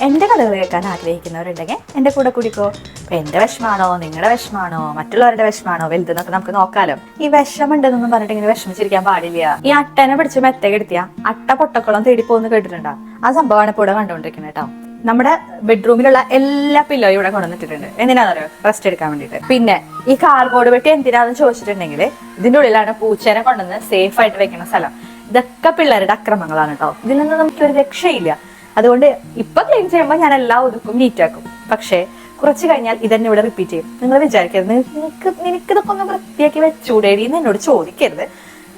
എന്റെ കഥകൾ കേൾക്കാൻ ആഗ്രഹിക്കുന്നവരുണ്ടെങ്കിൽ എന്റെ കൂടെ കുടിക്കോ. എന്റെ എന്റെ വിഷമാണോ? നിങ്ങളുടെ വിഷമാണോ? മറ്റുള്ളവരുടെ വിഷമാണോ? വലുതെന്നൊക്കെ നമുക്ക് നോക്കാലോ. ഈ വിഷമുണ്ടെന്നൊന്നും പറഞ്ഞിട്ട് ഇങ്ങനെ വിഷമിച്ചിരിക്കാൻ പാടില്ല. ഈ അട്ടനെ പിടിച്ച് മെത്ത കെടുത്തിയ അട്ട പൊട്ടക്കുളം തേടി പോകുന്ന കേട്ടിട്ടുണ്ടോ? ആ സംഭവമാണ് ഇപ്പോൾ ഇവിടെ കണ്ടുകൊണ്ടിരിക്കുന്നത് കേട്ടോ. നമ്മുടെ ബെഡ്റൂമിലുള്ള എല്ലാ പില്ലോയും ഇവിടെ കൊണ്ടുവന്നിട്ടുണ്ട് എന്തിനാണെന്നറിയോ റെസ്റ്റ് എടുക്കാൻ വേണ്ടിയിട്ട്. പിന്നെ ഈ കാർബോർഡ് പെട്ടി എന്തിനാണെന്ന് ചോദിച്ചിട്ടുണ്ടെങ്കിൽ ഇതിന്റെ ഉള്ളിലാണ് പൂച്ചേനെ കൊണ്ടുവന്ന് സേഫ് ആയിട്ട് വെക്കുന്ന സ്ഥലം. ഇതൊക്കെ പിള്ളേരുടെ അക്രമങ്ങളാണ് കേട്ടോ. ഇതിൽ നിന്ന് നമുക്ക് ഒരു രക്ഷയില്ല. അതുകൊണ്ട് ഇപ്പൊ ക്ലീൻ ചെയ്യുമ്പോൾ ഞാൻ എല്ലാ ഒതുക്കും നീറ്റാക്കും പക്ഷേ കുറച്ച് കഴിഞ്ഞാൽ ഇതന്നെ ഇവിടെ റിപ്പീറ്റ് ചെയ്യും. നിങ്ങൾ വിചാരിക്കരുത്. നിനക്ക് ഇതൊക്കെ ഒന്ന് വൃത്തിയാക്കി വെച്ചൂടേടി എന്ന് എന്നോട് ചോദിക്കരുത്.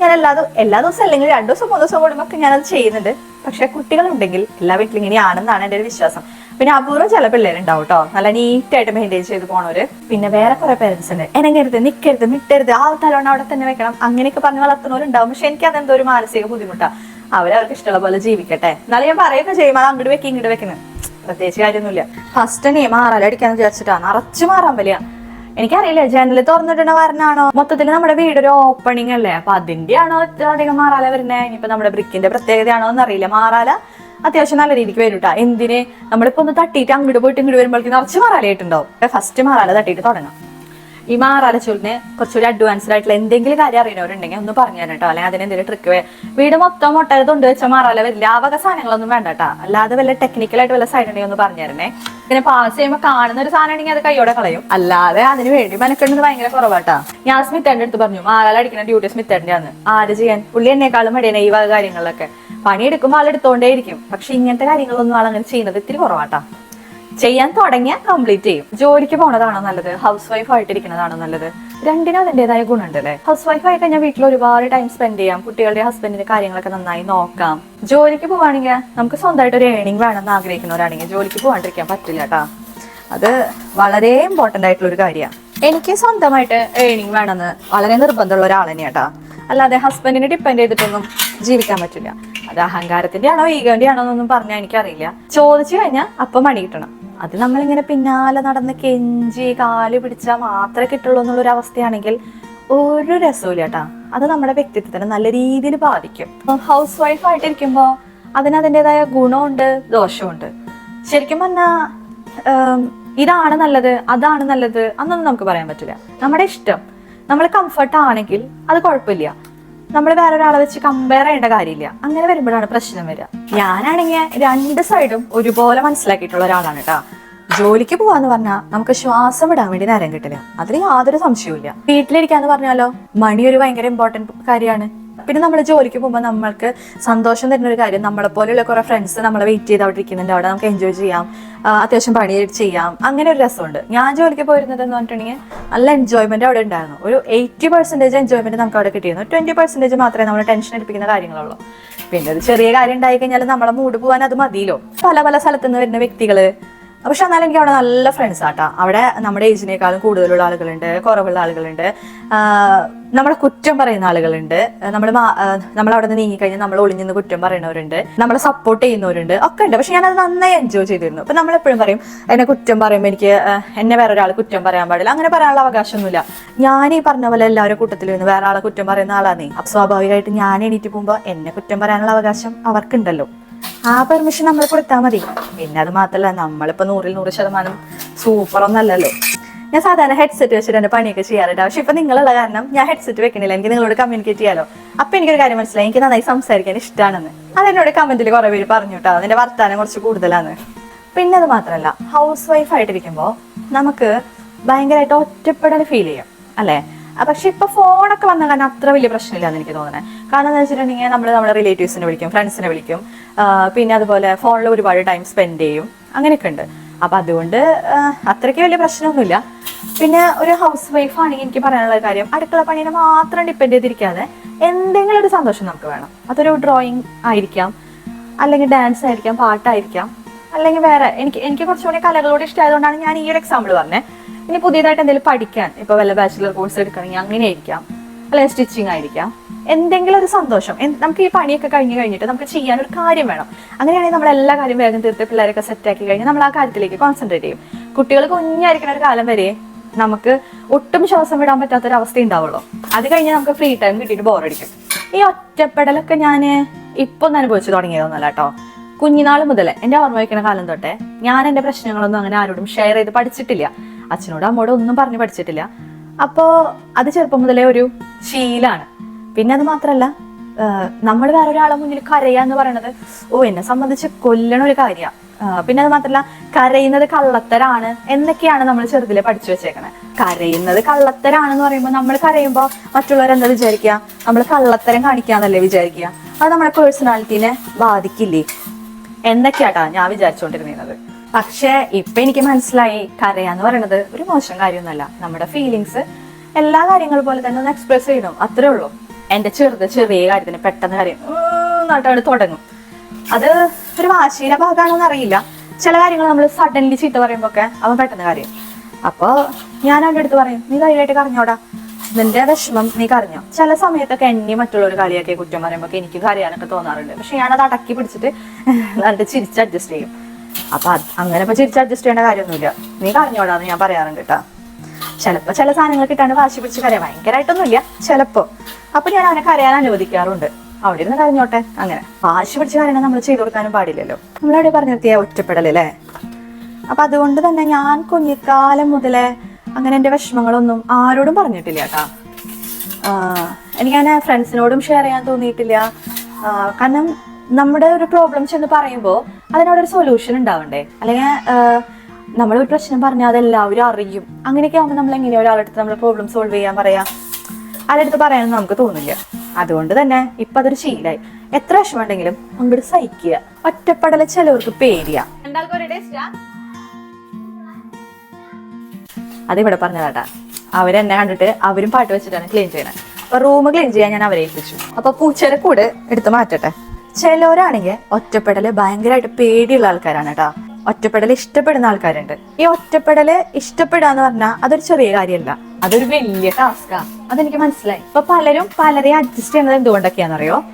ഞാൻ എല്ലാ എല്ലാ ദിവസവും അല്ലെങ്കിൽ രണ്ടു ദിവസം മൂന്ന് ദിവസം കൂടുമ്പോൾ ഒക്കെ ഞാനത് ചെയ്യുന്നുണ്ട്. പക്ഷെ കുട്ടികളുണ്ടെങ്കിൽ എല്ലാ വീട്ടിലും ഇങ്ങനെയാണെന്നാണ് എന്റെ ഒരു വിശ്വാസം. പിന്നെ അപൂർവം ചില പിള്ളേരുണ്ടാവും കേട്ടോ നല്ല നീറ്റായിട്ട് മെയിന്റെയിൻ ചെയ്ത് പോണവര്. പിന്നെ വേറെ കുറെ പേരൻസ് ഉണ്ട്. എനങ്ങരുത് നിൽക്കരുത് മിട്ടരുത്. ആ തലോണം അവിടെ തന്നെ വെക്കണം. അങ്ങനെയൊക്കെ പറഞ്ഞ് വളർത്തുന്നവരുണ്ടാവും. പക്ഷെ എനിക്ക് അതെന്തോ ഒരു മാനസിക ബുദ്ധിമുട്ടാണ് അവരവർക്ക് ഇഷ്ടമുള്ള പോലെ ജീവിക്കട്ടെ. എന്നാലും ഞാൻ പറയുന്നത് ചെയ്യും അത് അങ്ങോട്ട് വെക്കി ഇങ്ങോട്ട് വെക്കുന്നത് പ്രത്യേകിച്ച് കാര്യമൊന്നുമില്ല. ഫസ്റ്റ് നീ മാറാലടിക്കാന്ന് വിചാരിച്ചിട്ടാ. നിറച്ച് മാറാൻ വലിയ എനിക്കറിയില്ല ജനൽ തുറന്നിട്ടുള്ള വരണാണോ മൊത്തത്തിൽ നമ്മുടെ വീട് ഒരു ഓപ്പണിംഗ് അല്ലേ? അപ്പൊ അതിന്റെ ആണോ അധികം മാറാല വരുന്നത് ഇനിയിപ്പോ നമ്മുടെ ബ്രിക്കിന്റെ പ്രത്യേകതയാണോ എന്നറിയില്ല. മാറാല. അത്യാവശ്യം നല്ല രീതിക്ക് വരും കേട്ടോ എന്തിന്? നമ്മളിപ്പോ ഒന്ന് തട്ടിയിട്ട് അങ്ങോട്ട് പോയിട്ട് ഇങ്ങോട്ട് വരുമ്പോഴേക്കും നിറച്ച് മാറാലായിട്ടുണ്ടാവും ഫസ്റ്റ് മാറാല തട്ടിയിട്ട് തുടങ്ങാം. ഈ മാറാല ചൂലിന് കുറച്ചുകൂടി അഡ്വാൻസ്ഡ് ആയിട്ടുള്ള എന്തെങ്കിലും കാര്യം അറിയുന്നവരുണ്ടെങ്കിൽ ഒന്ന് പറഞ്ഞു തരാം കേട്ടോ. അല്ലെങ്കിൽ അതിന് എന്തെങ്കിലും ട്രിക്ക് വീട് മൊത്തം മുട്ട കൊണ്ട് വെച്ച മാറാല വരില്ല. ആ വക സാധനങ്ങളൊന്നും വേണ്ട കേട്ടോ. അല്ലാതെ വല്ല ടെക്നിക്കലായിട്ട് വല്ല സൈഡ് ഉണ്ടെങ്കിൽ ഒന്ന് പറഞ്ഞു തരണേ. പിന്നെ പാസ് ചെയ്യുമ്പോൾ കാണുന്ന ഒരു സാധനം ഉണ്ടെങ്കിൽ അത് കൈയോടെ കളയും. അല്ലാതെ അതിന് വേണ്ടി മനക്കെടുന്നത് ഭയങ്കര കുറവാട്ടാ ഞാൻ സ്മിത്തേന്റെ അടുത്ത് പറഞ്ഞു മാറാല അടിക്കുന്ന ഡ്യൂട്ടി സ്മിത്തേന്റെ ആണ് ആര് ചെയ്യാൻ? പുള്ളി എന്നെക്കാളും മടിയാണ് ഈ വക കാര്യങ്ങളിലൊക്കെ. പണിയെടുക്കുമ്പോൾ ആളെടുത്തോണ്ടേയിരിക്കും. പക്ഷെ ഇങ്ങനത്തെ കാര്യങ്ങളൊന്നും ആളങ്ങനെ ചെയ്യുന്നത് ഇത്തിരി കുറവാട്ടാ ചെയ്യാൻ തുടങ്ങിയാൽ കംപ്ലീറ്റ് ചെയ്യും. ജോലിക്ക് പോണതാണോ നല്ലത്? ഹൗസ് വൈഫ് ആയിട്ടിരിക്കുന്നതാണോ നല്ലത്? രണ്ടിനും അതിന്റെതായ ഗുണമുണ്ട് അല്ലേ ഹൗസ് വൈഫ് ആയി കഴിഞ്ഞാൽ വീട്ടിൽ ഒരുപാട് ടൈം സ്പെൻഡ് ചെയ്യാം. കുട്ടികളുടെ ഹസ്ബൻഡിന്റെ കാര്യങ്ങളൊക്കെ നന്നായി നോക്കാം. ജോലിക്ക് പോവാണെങ്കിൽ നമുക്ക് സ്വന്തമായിട്ട് ഒരു ഏണിംഗ് വേണമെന്ന് ആഗ്രഹിക്കുന്നവരാണെങ്കിൽ ജോലിക്ക് പോകാണ്ടിരിക്കാൻ പറ്റില്ല കേട്ടാ അത് വളരെ ഇമ്പോർട്ടന്റ് ആയിട്ടുള്ള ഒരു കാര്യമാണ്. എനിക്ക് സ്വന്തമായിട്ട് ഏണിംഗ് വേണമെന്ന് വളരെ നിർബന്ധമുള്ള ഒരാൾ തന്നെയാട്ടാ അല്ലാതെ ഹസ്ബൻഡിനെ ഡിപ്പെൻഡ് ചെയ്തിട്ടൊന്നും ജീവിക്കാൻ പറ്റില്ല. അത് അഹങ്കാരത്തിന്റെ ആണോ ഈഗോന്റെ ആണോ എന്നൊന്നും പറഞ്ഞാൽ എനിക്കറിയില്ല. ചോദിച്ചു കഴിഞ്ഞാൽ അപ്പം മണി കിട്ടണം അത് നമ്മളിങ്ങനെ പിന്നാലെ നടന്ന് കെഞ്ചി കാൽ പിടിച്ചാൽ മാത്രമേ കിട്ടുള്ളൂ എന്നുള്ളൊരു അവസ്ഥയാണെങ്കിൽ ഒരു രസമില്ല കേട്ടാ. അത് നമ്മുടെ വ്യക്തിത്വത്തിനെ നല്ല രീതിയിൽ ബാധിക്കും. ഹൗസ് വൈഫ് ആയിട്ടിരിക്കുമ്പോൾ ഗുണമുണ്ട് ദോഷമുണ്ട് ശരിക്കും പറഞ്ഞാൽ ഇതാണ് നല്ലത് അതാണ് നല്ലത് അന്നൊന്നും നമുക്ക് പറയാൻ പറ്റില്ല. നമ്മുടെ ഇഷ്ടം നമ്മൾ കംഫർട്ട് ആണെങ്കിൽ അത് കുഴപ്പമില്ല. നമ്മൾ വേറെ ഒരാളെ വെച്ച് കമ്പയർ ചെയ്യേണ്ട കാര്യമില്ല. അങ്ങനെ വരുമ്പോഴാണ് പ്രശ്നം വരിക. ഞാനാണെങ്കിൽ രണ്ട് സൈഡും ഒരുപോലെ മനസ്സിലാക്കിയിട്ടുള്ള ഒരാളാണ് കേട്ടോ ജോലിക്ക് പോവാന്ന് പറഞ്ഞാൽ നമുക്ക് ശ്വാസം വിടാൻ വേണ്ടി നേരം കിട്ടില്ല. അതിൽ യാതൊരു സംശയവും വീട്ടിലിരിക്കാന്ന് പറഞ്ഞാലോ? മണി ഒരു ഭയങ്കര ഇമ്പോർട്ടന്റ് കാര്യമാണ്. പിന്നെ നമ്മൾ ജോലിക്ക് പോകുമ്പോൾ നമ്മൾക്ക് സന്തോഷം തരുന്ന ഒരു കാര്യം നമ്മളെ പോലെയുള്ള കുറെ ഫ്രണ്ട്സ് നമ്മളെ വെയിറ്റ് ചെയ്ത് അവിടെ ഇരിക്കുന്നുണ്ട്. അവിടെ നമുക്ക് എൻജോയ് ചെയ്യാം. അത്യാവശ്യം പണി ചെയ്യാം. അങ്ങനെ ഒരു രസമുണ്ട്. ഞാൻ ജോലിക്ക് പോയിരുന്നത് എന്ന് പറഞ്ഞിട്ടുണ്ടെങ്കിൽ നല്ല എൻജോയ്മെന്റ് അവിടെ ഉണ്ടായിരുന്നു. ഒരു എയ്റ്റി പെർസെന്റേജ് എൻജോയ്മെന്റ് നമുക്ക് അവിടെ കിട്ടിയിരുന്നു. ട്വന്റി പെർസെന്റേജ് മാത്രമേ നമ്മൾ ടെൻഷൻ എടുപ്പിക്കുന്ന കാര്യങ്ങളുള്ളൂ. പിന്നെ ഒരു ചെറിയ കാര്യം ഉണ്ടായി കഴിഞ്ഞാൽ നമ്മളെ മൂഡ് പോകാൻ അത് മതിയല്ലോ. പല പല സ്ഥലത്തു നിന്ന് വരുന്ന വ്യക്തികൾ പക്ഷെ എന്നാലും എനിക്ക് അവിടെ നല്ല ഫ്രണ്ട്സ് ആട്ടാ. അവിടെ നമ്മുടെ ഏജിനേക്കാളും കൂടുതലുള്ള ആളുകളുണ്ട് കുറവുള്ള ആളുകളുണ്ട്. നമ്മളെ കുറ്റം പറയുന്ന ആളുകളുണ്ട്. നമ്മൾ നമ്മൾ അവിടെ നിന്ന് നീങ്ങിക്കഴിഞ്ഞാൽ നമ്മൾ ഒളിഞ്ഞിന്ന് കുറ്റം പറയുന്നവരുണ്ട് നമ്മളെ സപ്പോർട്ട് ചെയ്യുന്നവരുണ്ട്. ഒക്കെ ഉണ്ട്. പക്ഷെ ഞാൻ അത് നന്നായി എൻജോയ് ചെയ്തിരുന്നു. അപ്പൊ നമ്മൾ എപ്പോഴും പറയും എന്നെ കുറ്റം പറയുമ്പോൾ എനിക്ക് എന്നെ വേറെ ഒരാൾ കുറ്റം പറയാൻ പാടില്ല. അങ്ങനെ പറയാനുള്ള അവകാശമൊന്നുമില്ല. ഞാൻ ഈ പറഞ്ഞ പോലെ എല്ലാവരും കൂട്ടത്തിൽ നിന്ന് വേറെ ആളെ കുറ്റം പറയുന്ന ആളാണേ അപ്പൊ സ്വാഭാവികമായിട്ട് ഞാൻ എണീറ്റ് പോകുമ്പോൾ എന്നെ കുറ്റം പറയാനുള്ള അവകാശം അവർക്കുണ്ടല്ലോ. ആ പെർമിഷൻ നമ്മൾ കൊടുത്താൽ മതി. പിന്നെ അത് മാത്രല്ല നമ്മളിപ്പോ നൂറിൽ നൂറ് ശതമാനം സൂപ്പർ ഒന്നല്ലല്ലോ. ഞാൻ സാധാരണ ഹെഡ്സെറ്റ് വെച്ചിട്ട് എന്റെ പണിയൊക്കെ ചെയ്യാറുണ്ട്. പക്ഷെ ഇപ്പൊ നിങ്ങളുള്ള കാരണം ഞാൻ ഹെഡ്സെറ്റ് വെക്കണില്ല. എനിക്ക് നിങ്ങളോട് കമ്മ്യൂണിക്കേറ്റ് ചെയ്യാലോ. അപ്പൊ എനിക്കൊരു കാര്യം മനസ്സിലായി. എനിക്ക് നന്നായി സംസാരിക്കാൻ ഇഷ്ടമാണെന്ന് അതെന്നോട് കമന്റിൽ കുറെ പേര് പറഞ്ഞു കേട്ടോ അതിന്റെ വർത്താനം കുറച്ച് കൂടുതലാണ് പിന്നെ അത് മാത്രമല്ല ഹൗസ് വൈഫ് ആയിട്ടിരിക്കുമ്പോൾ നമുക്ക് ഭയങ്കരമായിട്ട് ഒറ്റപ്പെടൽ ഫീൽ ചെയ്യും. അല്ലേ? പക്ഷെ ഇപ്പൊ ഫോണൊക്കെ വന്ന കാരണം അത്ര വലിയ പ്രശ്നമില്ലാന്ന് എനിക്ക് തോന്നുന്നത് കാരണം എന്താ വെച്ചിട്ടുണ്ടെങ്കിൽ നമ്മൾ നമ്മുടെ റിലേറ്റീവ്സിനെ വിളിക്കും ഫ്രണ്ട്സിനെ വിളിക്കും. പിന്നെ അതുപോലെ ഫോണിൽ ഒരുപാട് ടൈം സ്പെൻഡ് ചെയ്യും. അങ്ങനെയൊക്കെ ഉണ്ട്. അപ്പൊ അതുകൊണ്ട് അത്രയ്ക്ക് വലിയ പ്രശ്നമൊന്നുമില്ല. പിന്നെ ഒരു ഹൗസ് വൈഫ് ആണെങ്കിൽ എനിക്ക് പറയാനുള്ള കാര്യം അടുക്കള പണീനെ മാത്രം ഡിപ്പെൻഡ് ചെയ്തിരിക്കാതെ എന്തെങ്കിലും ഒരു സന്തോഷം നമുക്ക് വേണം. അതൊരു ഡ്രോയിങ് ആയിരിക്കാം അല്ലെങ്കിൽ ഡാൻസ് ആയിരിക്കാം പാട്ടായിരിക്കാം അല്ലെങ്കിൽ വേറെ. എനിക്ക് എനിക്ക് കുറച്ചുകൂടി കലകളോട് ഇഷ്ടമായതുകൊണ്ടാണ് ഞാൻ ഈ ഒരു എക്സാമ്പിൾ പറഞ്ഞത് ഇനി പുതിയതായിട്ട് എന്തെങ്കിലും പഠിക്കാൻ ഇപ്പൊ വല്ല ബാച്ചിലർ കോഴ്സ് എടുക്കണമെങ്കിൽ അങ്ങനെ ആയിരിക്കാം അല്ലെങ്കിൽ സ്റ്റിച്ചിങ് ആയിരിക്കാം. എന്തെങ്കിലും ഒരു സന്തോഷം. നമുക്ക് ഈ പണിയൊക്കെ കഴിഞ്ഞ് കഴിഞ്ഞിട്ട് നമുക്ക് ചെയ്യാൻ ഒരു കാര്യം വേണം. അങ്ങനെയാണെങ്കിൽ നമ്മൾ എല്ലാ കാര്യം വേഗം തീർത്ത് പിള്ളേരൊക്കെ സെറ്റ് ആക്കി കഴിഞ്ഞാൽ നമ്മൾ ആ കാര്യത്തിലേക്ക് കോൺസെൻട്രേറ്റ് ചെയ്യും. കുട്ടികൾ കുഞ്ഞായിരിക്കുന്ന ഒരു കാലം വരെ നമുക്ക് ഒട്ടും ശ്വാസം വിടാൻ പറ്റാത്ത ഒരു അവസ്ഥ ഉണ്ടാവുള്ളൂ. അത് കഴിഞ്ഞ് നമുക്ക് ഫ്രീ ടൈം കിട്ടിയിട്ട് ബോറടിക്കും ഈ ഒറ്റപ്പെടലൊക്കെ ഞാൻ ഇപ്പൊ അനുഭവിച്ചു തുടങ്ങിയതൊന്നുമല്ല കേട്ടോ. കുഞ്ഞുനാൾ മുതൽ എന്റെ ഓർമ്മ വയ്ക്കുന്ന കാലം തൊട്ടേ ഞാൻ എന്റെ പ്രശ്നങ്ങളൊന്നും അങ്ങനെ ആരോടും ഷെയർ ചെയ്ത് പഠിച്ചിട്ടില്ല. അച്ഛനോടും അമ്മോടും ഒന്നും പറഞ്ഞു പഠിച്ചിട്ടില്ല. അപ്പോ അത് ചെറുപ്പം മുതലേ ഒരു ശീലാണ്. പിന്നെ അത് മാത്രല്ല നമ്മൾ വേറെ ഒരാളെ മുന്നിൽ കരയുക എന്ന് പറയണത് ഓ എന്നെ സംബന്ധിച്ച് കൊല്ലണ ഒരു കാര്യ. പിന്നെ അത് മാത്രല്ല കരയുന്നത് കള്ളത്തരാണ് എന്നൊക്കെയാണ് നമ്മൾ ചെറുതിലെ പഠിച്ചു വെച്ചേക്കണത് കരയുന്നത് കള്ളത്തരാണെന്ന് പറയുമ്പോൾ നമ്മൾ കരയുമ്പോൾ മറ്റുള്ളവർ എന്താ വിചാരിക്കുക നമ്മൾ കള്ളത്തരം കാണിക്കാന്നല്ലേ വിചാരിക്കുക അത് നമ്മുടെ പേഴ്സണാലിറ്റീനെ ബാധിക്കില്ലേ? എന്നൊക്കെയാട്ടാ ഞാൻ വിചാരിച്ചുകൊണ്ടിരുന്നത് പക്ഷേ ഇപ്പൊ എനിക്ക് മനസ്സിലായി. കരയാന്ന് പറയുന്നത് ഒരു മോശം കാര്യമൊന്നുമല്ല. നമ്മുടെ ഫീലിങ്സ് എല്ലാ കാര്യങ്ങളും പോലെ തന്നെ ഒന്ന് എക്സ്പ്രസ് ചെയ്യണം. അത്രേ ഉള്ളൂ. എന്റെ ചെറുത് ചെറിയ കാര്യത്തിന് പെട്ടെന്ന് കാര്യം. നാട്ടാണ് തുടങ്ങും. അത് ഒരു വാശിയുടെ ഭാഗമാണോന്ന് അറിയില്ല. ചില കാര്യങ്ങൾ നമ്മൾ സഡൻലി ചീത്ത പറയുമ്പോ ഒക്കെ അവൻ പെട്ടെന്ന് കാര്യം. അപ്പൊ ഞാൻ അവന്റെ അടുത്ത് പറയും നീ ധൈര്യമായിട്ട് കരഞ്ഞോടാ. നിന്റെ വിഷമം നീ കറിഞ്ഞോ ചില സമയത്തൊക്കെ എന്നെ മറ്റുള്ളവർ കളിയാക്കിയ കുറ്റം പറയുമ്പോൾ എനിക്ക് കരയാനൊക്കെ തോന്നാറുണ്ട്. പക്ഷെ ഞാനത് അടക്കി പിടിച്ചിട്ട് എന്നിട്ട് ചിരിച്ച് അഡ്ജസ്റ്റ് ചെയ്യും. അപ്പൊ അങ്ങനെ ഇപ്പൊ ചിരിച്ച് അഡ്ജസ്റ്റ് ചെയ്യേണ്ട കാര്യമൊന്നുമില്ല. നീ കറിഞ്ഞോടാന്ന് ഞാൻ പറയാറുണ്ട് കേട്ടോ. ചിലപ്പോ ചില സാധനങ്ങൾ കിട്ടാണ്ട് വാശി പിടിച്ച് കരയാം. ഭയങ്കരമായിട്ടൊന്നുമില്ല ചിലപ്പോ. അപ്പൊ ഞാൻ അവനെ കരയാൻ അനുവദിക്കാറുണ്ട്. അവിടെ ഇരുന്ന് കരഞ്ഞോട്ടെ അങ്ങനെ. വാശി പിടിച്ച് കാര്യങ്ങൾ നമ്മൾ ചെയ്തു കൊടുക്കാനും പാടില്ലല്ലോ. നമ്മളവിടെ പറഞ്ഞു നിർത്തിയ ഒറ്റപ്പെടലല്ലേ അപ്പൊ അതുകൊണ്ട് തന്നെ ഞാൻ കുഞ്ഞിക്കാലം മുതലേ അങ്ങനെ എന്റെ വിഷമങ്ങളൊന്നും ആരോടും പറഞ്ഞിട്ടില്ല കേട്ടാ. എനിക്കങ്ങനെ ഫ്രണ്ട്സിനോടും ഷെയർ ചെയ്യാൻ തോന്നിയിട്ടില്ല. കാരണം നമ്മുടെ ഒരു പ്രോബ്ലംസ് എന്ന് പറയുമ്പോൾ അതിനോടൊരു സൊല്യൂഷൻ ഉണ്ടാവണ്ടേ? അല്ലെങ്കിൽ നമ്മളൊരു പ്രശ്നം പറഞ്ഞാൽ അതെല്ലാവരും അറിയും. അങ്ങനെയൊക്കെ ആകുമ്പോൾ നമ്മൾ എങ്ങനെയാ ഒരാളടുത്ത് നമ്മൾ പ്രോബ്ലം സോൾവ് ചെയ്യാൻ പറയാ? ആരടുത്ത് പറയാനൊന്നും നമുക്ക് തോന്നില്ല. അതുകൊണ്ട് തന്നെ ഇപ്പൊ അതൊരു ശീലായി. എത്ര വിഷമമുണ്ടെങ്കിലും അങ്ങോട്ട് സഹിക്കുക. ഒറ്റപ്പെടലെ ചിലവർക്ക് പേടിയാ. അതിവിടെ പറഞ്ഞതാട്ടാ. അവരെന്നെ കണ്ടിട്ട് അവരും പാട്ട് വെച്ചിട്ടാണ് ക്ലീൻ ചെയ്യണേ. അപ്പൊ റൂം ക്ലീൻ ചെയ്യാൻ ഞാൻ അവരെ ഏൽപ്പിച്ചു. അപ്പൊ പൂച്ചയുടെ കൂടെ എടുത്ത് മാറ്റട്ടെ. ചിലവരാണെങ്കിൽ ഒറ്റപ്പെടൽ ഭയങ്കരമായിട്ട് പേടിയുള്ള ആൾക്കാരാണ് കേട്ടോ ഒറ്റപ്പെടൽ ഇഷ്ടപ്പെടുന്ന ആൾക്കാരുണ്ട്. ഈ ഒറ്റപ്പെടൽ ഇഷ്ടപ്പെടുക എന്ന് പറഞ്ഞാൽ അതൊരു ചെറിയ കാര്യമല്ല. അതൊരു വലിയ ടാസ്കാ അതെനിക്ക് മനസ്സിലായി. ഇപ്പൊ പലരും പലരെയും അഡ്ജസ്റ്റ് ചെയ്യുന്നത് എന്തുകൊണ്ടൊക്കെയാണെന്നറിയോ?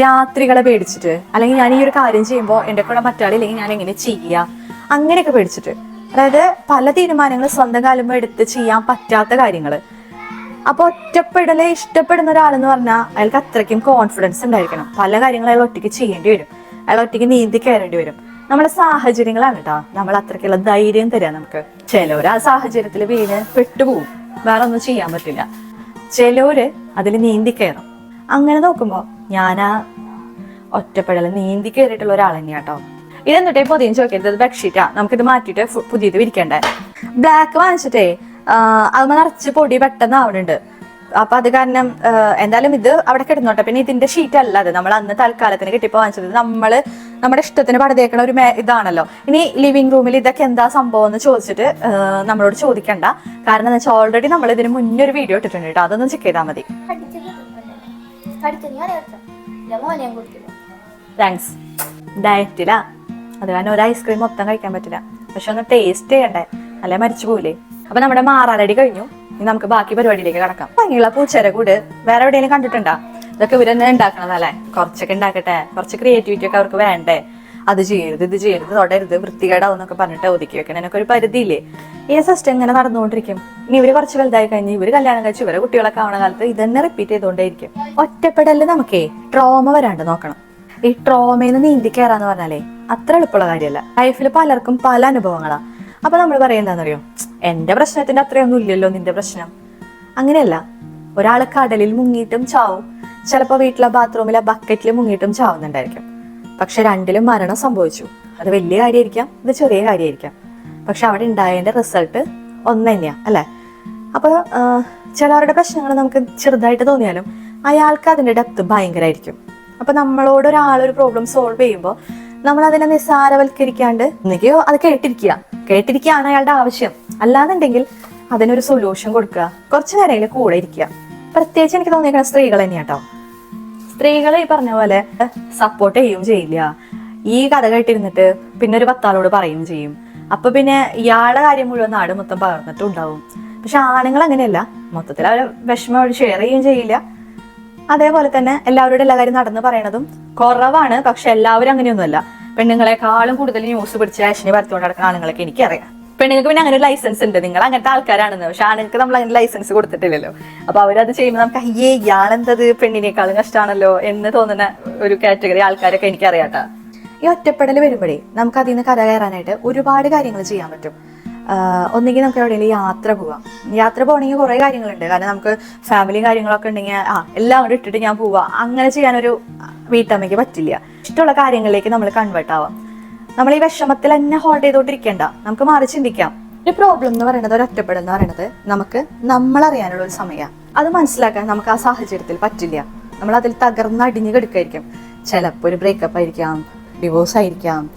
രാത്രികളെ പേടിച്ചിട്ട് അല്ലെങ്കിൽ ഞാൻ ഈ ഒരു കാര്യം ചെയ്യുമ്പോൾ എന്റെ കൂടെ മറ്റാളില്ലെങ്കിൽ ഞാൻ എങ്ങനെ ചെയ്യുക അങ്ങനെയൊക്കെ പേടിച്ചിട്ട്. അതായത് പല തീരുമാനങ്ങളും സ്വന്തം കാലുമ്പോൾ എടുത്ത് ചെയ്യാൻ പറ്റാത്ത കാര്യങ്ങൾ അപ്പൊ ഒറ്റപ്പെടലെ ഇഷ്ടപ്പെടുന്ന ഒരാളെന്ന് പറഞ്ഞാൽ അയാൾക്ക് അത്രയ്ക്കും കോൺഫിഡൻസ് ഉണ്ടായിരിക്കണം. പല കാര്യങ്ങളും അയാൾ ഒറ്റയ്ക്ക് ചെയ്യേണ്ടി വരും. അയാൾ ഒറ്റയ്ക്ക് നീന്തി കയറേണ്ടി വരും. നമ്മളെ സാഹചര്യങ്ങളാണ് കേട്ടോ. നമ്മൾ അത്രയ്ക്കുള്ള ധൈര്യം തരാം നമുക്ക്. ചിലവർ ആ സാഹചര്യത്തിൽ വീണ് പെട്ടുപോകും. വേറെ ഒന്നും ചെയ്യാൻ പറ്റില്ല. ചിലവര് അതിൽ നീന്തി കയറും. അങ്ങനെ നോക്കുമ്പോ ഞാനാ ഒറ്റപ്പെടൽ നീന്തി കയറിയിട്ടുള്ള ഒരാൾ തന്നെയാട്ടോ ഇതെന്നിട്ടേ പൊതിയും ചോദിക്കരുത്. ബെഡ്ഷീറ്റാ നമുക്കിത് മാറ്റിയിട്ട് പുതിയത് വിരിക്കണ്ടേ? ബ്ലാക്ക് വാങ്ങിച്ചിട്ടേ അത് നിറച്ച് പൊടി പെട്ടെന്ന് ആവണുണ്ട്. അപ്പൊ അത് കാരണം എന്തായാലും ഇത് അവിടെ കിടന്നോട്ടെ. പിന്നെ ഇതിന്റെ ഷീറ്റ് അല്ല അത്. നമ്മൾ അന്ന് തൽക്കാലത്തിന് കിട്ടിപ്പോ വാങ്ങിച്ചത്. നമ്മൾ നമ്മുടെ ഇഷ്ടത്തിന് പടുതേക്കണ ഒരു ഇതാണല്ലോ. ഇനി ലിവിംഗ് റൂമിൽ ഇതൊക്കെ എന്താ സംഭവം എന്ന് ചോദിച്ചിട്ട് നമ്മളോട് ചോദിക്കണ്ട. കാരണം എന്ന് വെച്ചാൽ ഓൾറെഡി നമ്മൾ ഇതിന് മുന്നേ ഒരു വീഡിയോ ഇട്ടിട്ടുണ്ട് കേട്ടോ. അതൊന്ന് ചെക്ക് ചെയ്താൽ മതി. താങ്ക്സ് ഡയറ്റിലാ അത് കാരണം ഒരു ഐസ്ക്രീം മൊത്തം കഴിക്കാൻ പറ്റില്ല. പക്ഷെ ഒന്ന് ടേസ്റ്റ് ചെയ്യണ്ടേ? അല്ലെ മരിച്ചു പോവില്ലേ അപ്പൊ നമ്മുടെ മാറാലടി കഴിഞ്ഞു. ഇനി നമുക്ക് ബാക്കി പരിപാടിയിലേക്ക് കടക്കാം. ഭംഗിയുള്ള പൂച്ചര കൂട്. വേറെ എവിടെയെങ്കിലും കണ്ടിട്ടുണ്ടാ? ഇതൊക്കെ ഇവരെന്നെ ഉണ്ടാക്കണതല്ലേ കുറച്ചൊക്കെ ഉണ്ടാക്കട്ടെ. കുറച്ച് ക്രിയേറ്റിവിറ്റി ഒക്കെ അവർക്ക് വേണ്ടേ? അത് ചെയ്യരുത് ഇത് ചെയ്യരുത് തൊടരുത് വൃത്തികേടാവും എന്നൊക്കെ പറഞ്ഞിട്ട് ഒതുക്കി വെക്കണം. എനിക്ക് ഒരു പരിധിയില്ലേ? ഈ സിസ്റ്റം ഇങ്ങനെ നടന്നുകൊണ്ടിരിക്കും? ഇനി ഇവർ കുറച്ച് വലുതായി കഴിഞ്ഞ് ഇവർ കല്യാണം കഴിച്ച് ഇവരെ കുട്ടികളൊക്കെ ആവണ കാലത്ത് ഇതന്നെ റിപ്പീറ്റ് ചെയ്തുകൊണ്ടേയിരിക്കും ഒറ്റപ്പെടൽ നമുക്കേ ട്രോമ വരാണ്ട് നോക്കണം. ഈ ട്രോമയിൽ നിന്ന് നീന്തി കയറാന്ന് പറഞ്ഞാലേ അത്ര എളുപ്പമുള്ള കാര്യമല്ല. ലൈഫിൽ പലർക്കും പല അനുഭവങ്ങളാണ് അപ്പൊ നമ്മൾ പറയുന്നതെന്നറിയോ എന്റെ പ്രശ്നത്തിന്റെ അത്രയൊന്നും ഇല്ലല്ലോ നിന്റെ പ്രശ്നം. അങ്ങനെയല്ല. ഒരാൾ കടലിൽ മുങ്ങിയിട്ടും ചാവും. ചിലപ്പോൾ വീട്ടിലെ ബാത്റൂമിലെ ബക്കറ്റിൽ മുങ്ങിയിട്ടും ചാവുന്നുണ്ടായിരിക്കും. പക്ഷെ രണ്ടിലും മരണം സംഭവിച്ചു. അത് വലിയ കാര്യമായിരിക്കാം ഇത് ചെറിയ കാര്യമായിരിക്കാം പക്ഷെ അവിടെ ഉണ്ടായതിന്റെ റിസൾട്ട് ഒന്ന് തന്നെയാ അല്ലേ? അപ്പോൾ ചിലവരുടെ പ്രശ്നങ്ങൾ നമുക്ക് ചെറുതായിട്ട് തോന്നിയാലും അയാൾക്ക് അതിന്റെ ഡെപ്ത് ഭയങ്കരമായിരിക്കും അപ്പൊ നമ്മളോട് ഒരാൾ ഒരു പ്രോബ്ലം സോൾവ് ചെയ്യുമ്പോൾ നമ്മൾ അതിനെ നിസ്സാരവൽക്കരിക്കാണ്ട് ഒന്നുകിയോ അത് കേട്ടിരിക്കുക. കേട്ടിരിക്കുകയാണ് അയാളുടെ ആവശ്യം. അല്ലാന്നുണ്ടെങ്കിൽ അതിനൊരു സൊല്യൂഷൻ കൊടുക്കുക. കുറച്ചു നേരം കൂടെ ഇരിക്കുക. പ്രത്യേകിച്ച് എനിക്ക് തോന്നിയിരിക്കുന്ന സ്ത്രീകൾ തന്നെയാട്ടോ. സ്ത്രീകളെ ഈ പറഞ്ഞ പോലെ സപ്പോർട്ട് ചെയ്യുകയും ചെയ്യില്ല. ഈ കഥ കേട്ടിരുന്നിട്ട് പിന്നെ ഒരു പത്താളോട് പറയുകയും ചെയ്യും. അപ്പൊ പിന്നെ ഇയാളുടെ കാര്യം മുഴുവൻ നാട് മൊത്തം പകർന്നിട്ടുണ്ടാവും. പക്ഷെ ആണുങ്ങൾ അങ്ങനെയല്ല. മൊത്തത്തിൽ അവരെ വിഷമം ഷെയർ ചെയ്യുകയും ചെയ്യില്ല. അതേപോലെ തന്നെ എല്ലാവരുടെ എല്ലാ കാര്യം നടന്ന് പറയണതും കുറവാണ് പക്ഷെ എല്ലാവരും അങ്ങനെയൊന്നുമല്ല. പെണ്ണുങ്ങളെക്കാളും കൂടുതൽ ന്യൂസ് പിടിച്ച് ആശിനെ പരത്തുകൊണ്ട് നടക്കുന്ന ആണുങ്ങളൊക്കെ എനിക്കറിയാം. പെണ്ണുങ്ങൾക്ക് പിന്നെ അങ്ങനെ ഒരു ലൈസൻസ് ഉണ്ട്. നിങ്ങൾ അങ്ങനത്തെ ആൾക്കാരാണെന്ന്. പക്ഷെ ആണുങ്ങൾക്ക് നമ്മൾ അങ്ങനെ ലൈസൻസ് കൊടുത്തിട്ടില്ലല്ലോ. അപ്പൊ അവരത് ചെയ്യുമ്പോൾ നമുക്ക് അയ്യേ ഇയാളെന്തത്? പെണ്ണിനേക്കാളും കഷ്ടമാണല്ലോ എന്ന് തോന്നുന്ന ഒരു കാറ്റഗറി ആൾക്കാരൊക്കെ എനിക്കറിയാട്ടാ ഈ ഒറ്റപ്പെടൽ വരുമ്പോഴേ നമുക്ക് അതിൽ നിന്ന് കരകയറാനായിട്ട് ഒരുപാട് കാര്യങ്ങൾ ചെയ്യാൻ പറ്റും. ആഹ് ഒന്നുകിൽ നമുക്ക് എവിടെയെങ്കിലും യാത്ര പോവാം. യാത്ര പോകണമെങ്കിൽ കുറേ കാര്യങ്ങളുണ്ട്. കാരണം നമുക്ക് ഫാമിലി കാര്യങ്ങളൊക്കെ ഉണ്ടെങ്കിൽ ആ എല്ലാം കൂടെ ഇട്ടിട്ട് ഞാൻ പോവാം. അങ്ങനെ ചെയ്യാനൊരു വീട്ടമ്മയ്ക്ക് പറ്റില്ല. ഇഷ്ടമുള്ള കാര്യങ്ങളിലേക്ക് നമ്മൾ കൺവേർട്ട് ആവാം. നമ്മൾ ഈ വിഷമത്തിൽ തന്നെ ഹോൾഡ് ചെയ്തോണ്ടിരിക്കേണ്ട നമുക്ക് മാറി ചിന്തിക്കാം. ഒരു പ്രോബ്ലം എന്ന് പറയുന്നത് ഒരു ഒറ്റപ്പെടൽ എന്ന് പറയുന്നത് നമുക്ക് നമ്മളറിയാനുള്ള ഒരു സമയമാണ്. അത് മനസ്സിലാക്കാൻ നമുക്ക് ആ സാഹചര്യത്തിൽ പറ്റില്ല. നമ്മൾ അതിൽ തകർന്ന് അടിഞ്ഞു കിടക്കായിരിക്കും ചിലപ്പോൾ ഒരു ബ്രേക്കപ്പ് ആയിരിക്കാം ഡിവോഴ്സ് ആയിരിക്കാം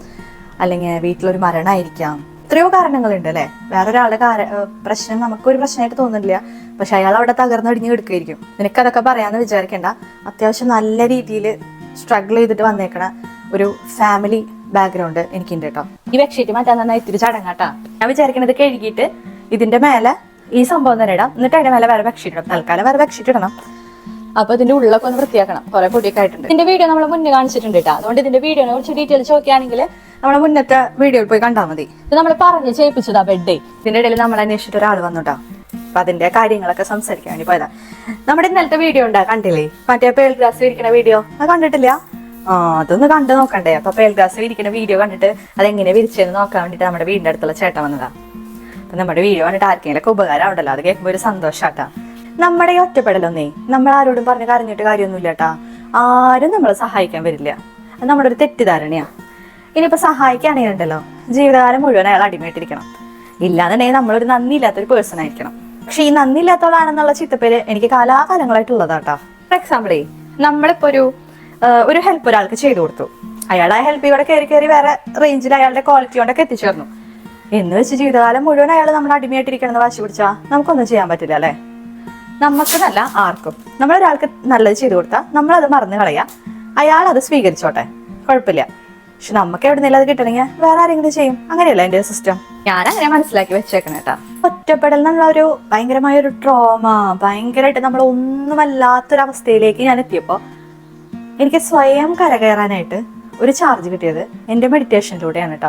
അല്ലെങ്കിൽ വീട്ടിലൊരു മരണമായിരിക്കാം. എത്രയോ കാരണങ്ങളുണ്ട് അല്ലെ? വേറൊരാളുടെ കാര- പ്രശ്നം പ്രശ്നം നമുക്കൊരു പ്രശ്നമായിട്ട് തോന്നുന്നില്ല. പക്ഷെ അയാൾ അവിടെ തകർന്ന് അടിഞ്ഞു നിനക്ക് നിനക്കതൊക്കെ പറയാന്ന് വിചാരിക്കേണ്ട. അത്യാവശ്യം നല്ല രീതിയിൽ സ്ട്രഗിൾ ചെയ്തിട്ട് വന്നേക്കണ ഒരു ഫാമിലി ബാക്ക്ഗ്രൗണ്ട് എനിക്കുണ്ട് കേട്ടോ ഈ ബെഡ്ഷീറ്റ് മാറ്റാൻ തന്നെ ഇത്തിരി ചടങ്ങാട്ടാ. ഞാൻ വിചാരിക്കണത് കഴുകിയിട്ട് ഇതിന്റെ മേലെ ഈ സംഭവം തന്നെ ഇടാം. എന്നിട്ട് അതിന്റെ മേലെ വേറെ ബെഡ്ഷീറ്റ് ഇടാം തൽക്കാലം വേറെ ബെഡ്ഷീറ്റ് ഇടണം. അപ്പൊ ഇതിന്റെ ഉള്ളൊക്കെ ഒന്ന് വൃത്തിയാക്കണം. കുറെ പൊടിയൊക്കെ ആയിട്ടുണ്ട്. ഇതിന്റെ വീഡിയോ നമ്മൾ മുന്നേ കാണിച്ചിട്ടുണ്ട് കേട്ടോ അതുകൊണ്ട് ഇതിന്റെ വീഡിയോനെ കുറിച്ച് ഡീറ്റെയിൽസ് നോക്കിയാണെങ്കിൽ നമ്മളെ മുന്നത്തെ വീഡിയോയിൽ പോയി കണ്ടാൽ മതി. ഇത് നമ്മൾ പറഞ്ഞ് ചെയ്യിപ്പിച്ചതാ ബെഡ് ഇതിന്റെ ഇടയിൽ നമ്മൾ അന്വേഷിച്ചിട്ട് ഒരാൾ വന്നുട്ടോ. അപ്പൊ അതിന്റെ കാര്യങ്ങളൊക്കെ സംസാരിക്കാൻ വേണ്ടി പോയതാ. നമ്മുടെ ഇന്നലത്തെ വീഡിയോ ഉണ്ടാ? കണ്ടില്ലേ? മറ്റേ പേൾ ഗ്ലാസ് ഇരിക്കുന്ന വീഡിയോ? അത് കണ്ടിട്ടില്ല? ആ അതൊന്ന് കണ്ടു നോക്കണ്ടേ. അപ്പൊ പേൾ ഗ്ലാസ് ഇരിക്കുന്ന വീഡിയോ കണ്ടിട്ട് അതെങ്ങനെ വിരിച്ചെന്ന് നോക്കാൻ വേണ്ടിട്ട് നമ്മുടെ വീടിന്റെ അടുത്തുള്ള ചേട്ടൻ വന്നതാ. അപ്പൊ നമ്മുടെ വീഡിയോ കണ്ടിട്ട് ആർക്കെങ്കിലും ഉപകാരം ഉണ്ടല്ലോ. അത് കേൾക്കുമ്പോൾ ഒരു സന്തോഷാട്ടാ. നമ്മുടെ ഈ ഒറ്റപ്പെടലൊന്നേ നമ്മൾ ആരോടും പറഞ്ഞ് കരഞ്ഞിട്ട് കാര്യമൊന്നുമില്ല കേട്ടാ ആരും നമ്മളെ സഹായിക്കാൻ വരില്ല. അത് നമ്മുടെ ഒരു തെറ്റിദ്ധാരണയാ. ഇനിയിപ്പോ സഹായിക്കുകയാണെങ്കിൽ ഉണ്ടല്ലോ. ജീവിതകാലം മുഴുവൻ അയാൾ അടിമയായിട്ടിരിക്കണം. ഇല്ലാന്നുണ്ടെങ്കിൽ നമ്മളൊരു നന്ദി ഇല്ലാത്തൊരു പേഴ്സൺ ആയിരിക്കണം. പക്ഷെ ഈ നന്ദി ഇല്ലാത്തവളാണെന്നുള്ള ചിത്തപ്പേര് എനിക്ക് കാലാകാലങ്ങളായിട്ടുള്ളതാട്ടോ. ഫോർ എക്സാമ്പിളേ നമ്മളിപ്പോ ഒരു ഒരു ഹെൽപ്പ് ഒരാൾക്ക് ചെയ്തു കൊടുത്തു. അയാൾ ആ ഇവിടെ കയറി കയറി വേറെ റേഞ്ചിൽ അയാളുടെ ക്വാളിറ്റി കൊണ്ടൊക്കെ എത്തിച്ചേർന്നു എന്ന് വെച്ച് ജീവിതകാലം മുഴുവൻ അയാൾ നമ്മുടെ അടിമയായിട്ടിരിക്കണം എന്ന് വാശി പിടിച്ചാ നമുക്കൊന്നും ചെയ്യാൻ പറ്റില്ല അല്ലേ? നമുക്ക് നല്ല ആർക്കും. നമ്മളൊരാൾക്ക് നല്ലത് ചെയ്തു കൊടുത്താൽ നമ്മളത് മറന്നു കളയാ. അയാൾ അത് സ്വീകരിച്ചോട്ടെ. കുഴപ്പമില്ല. പക്ഷെ നമുക്ക് എവിടെ അത് കിട്ടണമെങ്കിൽ വേറെ ആരെങ്കിലും ചെയ്യും. അങ്ങനെയല്ല എന്റെ സിസ്റ്റം ഞാൻ അങ്ങനെ മനസ്സിലാക്കി വെച്ചേക്കണേ കേട്ടാ. ഒറ്റപ്പെടൽ എന്നുള്ള ഒരു ഭയങ്കരമായ ഒരു ട്രോമ ഭയങ്കരമായിട്ട് നമ്മൾ ഒന്നുമല്ലാത്തൊരവസ്ഥയിലേക്ക് ഞാൻ എത്തിയപ്പോ എനിക്ക് സ്വയം കരകയറാനായിട്ട് ഒരു ചാർജ് കിട്ടിയത് എന്റെ മെഡിറ്റേഷനിലൂടെയാണ് കേട്ടോ.